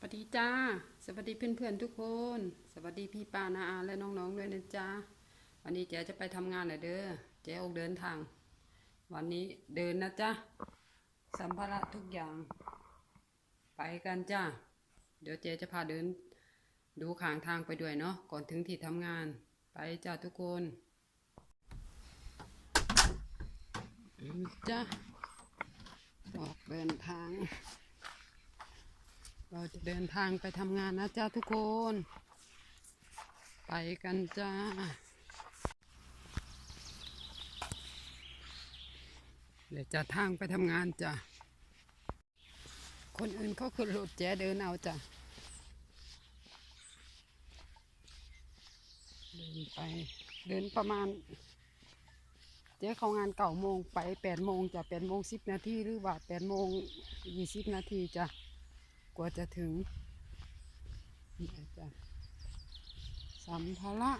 สวัสดีจ้า สวัสดีเพื่อนๆทุกคน สวัสดีพี่ป้านาอาและน้องๆด้วยนะจ้า วันนี้เจ๊จะไปทำงานเลยเด้อ เจ๊ออกเดินทาง วันนี้เดินนะจ้าสัมภาระทุกอย่าง ไปกันจ้า เดี๋ยวเจ๊จะพาเดิน ดูขางทางไปด้วยเนาะ ก่อนถึงที่ทำงาน ไปจ้าทุกคนจ้าออกเดินทาง เราจะเดินทางไปทำงานนะจ้าทุกคน ไปกันจ้า เดี๋ยวจะทางไปทำงานจ้ะ คนอื่นเขาคือรถแจเดินเอาจ้ะ เดินไป เดินประมาณ เจ๊เขางานเก่าโมงไปแปดโมงจ้ะแปดโมงสิบนาทีหรือว่าแปดโมงยี่สิบนาทีจ้ะ กว่าจะถึงนี่จ้ะสัมภาระ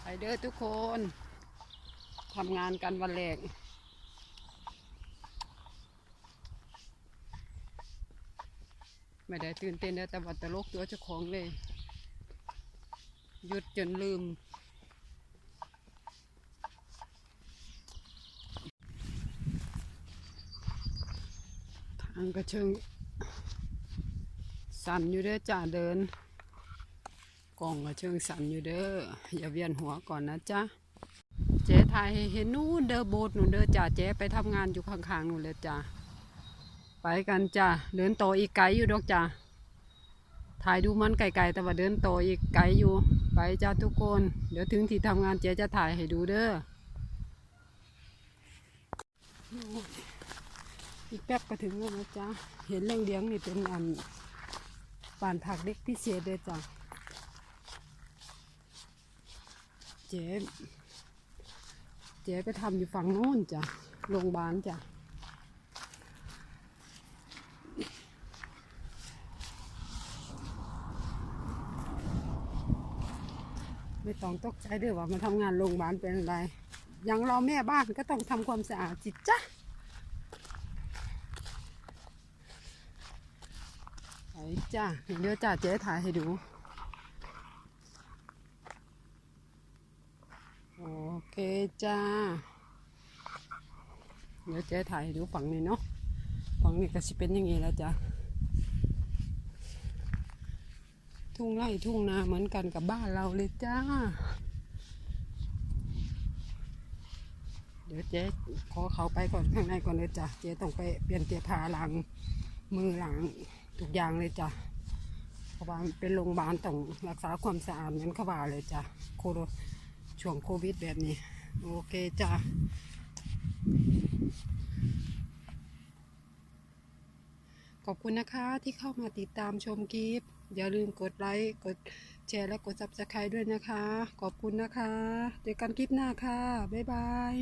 ไปเด้อทุกคนทำงานกันวันแรกไม่ได้ตื่นเต้นแต่ว่าตลกตัวเจ้าของเลย หยุดจนลืม ทางก็เชิงสั่นอยู่เด้อจ้าเดินกล่องก็เชิงสั่นอยู่เด้ออย่าเวียนหัวก่อนนะจ๊ะเจ๊ถ่ายเห็นนู่นเด้อโบสถ์นู่นเด้อจ้าเจ๊ไปทำงานอยู่ข้างๆหนูเลยจ้าไปกันจ้าเดินต่ออีกไกลอยู่ดอกจ้าถ่ายดูมันไกลๆแต่ว่าเดินต่ออีกไกลอยู่ ไปจ้าทุกคน เดี๋ยวถึงที่ทำงานเจ๊จะถ่ายให้ดูเด้อ อีกแป๊บก็ถึงแล้วนะจ๊ะ เห็นเรื่องเลี้ยงนี่เป็นอันบ้านผักเด็กพิเศษเลยจ้ะ เจ๊เจ๊ไปทำอยู่ฝั่งโน้นจ้ะ โรงพยาบาลจ้ะไม่ต้องตกใจด้วยว่ามาทำงานโรงพยาบาลเป็นอะไร อย่างเราแม่บ้านก็ต้องทำความสะอาดจิตจ้ะ ไปจ้าเดี๋ยวจ้าเจ๊ถ่ายให้ดู โอเคจ้า เดี๋ยวเจ๊ถ่ายให้ดูฝั่งนี้เนาะ ฝั่งนี้ก็จะเป็นอย่างนี้แล้วจ้ะทุ่งไร่ทุ่งนาเหมือนกันกับบ้านเราเลยจ้า เดี๋ยวเจ๊ขอเขาไปก่อนข้างในก่อนเลยจ้ะเจ๊ต้องไปเปลี่ยนเตียผ้าล้างมือหล้าง ทุกอย่างเลยจ้ะเพราะว่ามันเป็นโรงพยาบาลต้องรักษาความสะอาดเหมือนเขาว่าเลยจ้ะโคโรช่วงโควิดแบบนี้ โอเคจ้ะขอบคุณนะคะที่เข้ามาติดตามชมคลิป อย่าลืมกดไลค์กดแชร์และกด subscribe ด้วยนะคะ ขอบคุณนะคะ เจอกันคลิปหน้าค่ะ บ๊ายบาย